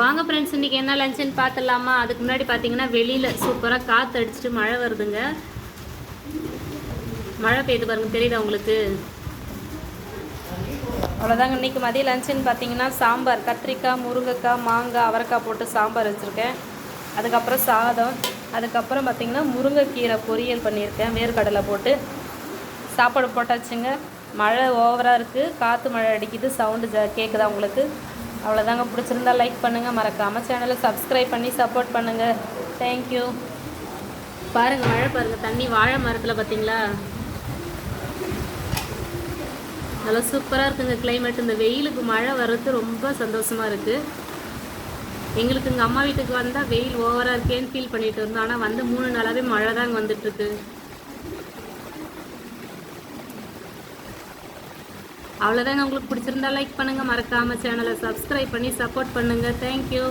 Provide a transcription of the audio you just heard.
வாங்க ஃப்ரெண்ட்ஸ் இன்றைக்கி என்ன லஞ்சுன்னு பார்த்துடலாமா? அதுக்கு முன்னாடி பார்த்தீங்கன்னா வெளியில் சூப்பராக காற்று அடிச்சுட்டு மழை வருதுங்க. மழை பெய்யுது பாருங்க தெரியுதா உங்களுக்கு? அவ்வளோதாங்க இன்றைக்கி மதிய லஞ்சுன்னு பார்த்தீங்கன்னா சாம்பார் கத்திரிக்காய் முருங்கைக்காய் மாங்காய் அவரைக்காய் போட்டு சாம்பார் வச்சுருக்கேன். அதுக்கப்புறம் சாதம். அதுக்கப்புறம் பார்த்திங்கன்னா முருங்கைக்கீரை பொரியல் பண்ணியிருக்கேன் வேர்க்கடலை போட்டு. சாப்பாடு போட்டாச்சுங்க. மழை ஓவராக இருக்குது காற்று மழை அடிக்குது. சவுண்டு ஜ கேட்குதா உங்களுக்கு? அவ்வளோதாங்க பிடிச்சிருந்தா லைக் பண்ணுங்கள் மறக்காமல் சேனலை சப்ஸ்கிரைப் பண்ணி சப்போர்ட் பண்ணுங்கள் தேங்க்யூ பாருங்கள் மழை பாருங்கள் தண்ணி வாழை மரத்தில் பார்த்தீங்களா நல்லா சூப்பராக இருக்குங்க கிளைமேட் இந்த வெயிலுக்கு மழை வர்றது ரொம்ப சந்தோஷமாக இருக்குது எங்களுக்கு இங்கே அம்மா வீட்டுக்கு வந்தால் வெயில் ஓவராக இருக்கேன்னு ஃபீல் பண்ணிகிட்டு இருந்தோம். ஆனால் வந்து மூணு நாளாகவே மழை தாங்க வந்துட்டுருக்கு அவ்வளோதாங்க உங்களுக்கு பிடிச்சிருந்தா லைக் பண்ணுங்கள் மறக்காமல் சேனலை சப்ஸ்கிரைப் பண்ணி சப்போர்ட் பண்ணுங்கள் தேங்க்யூ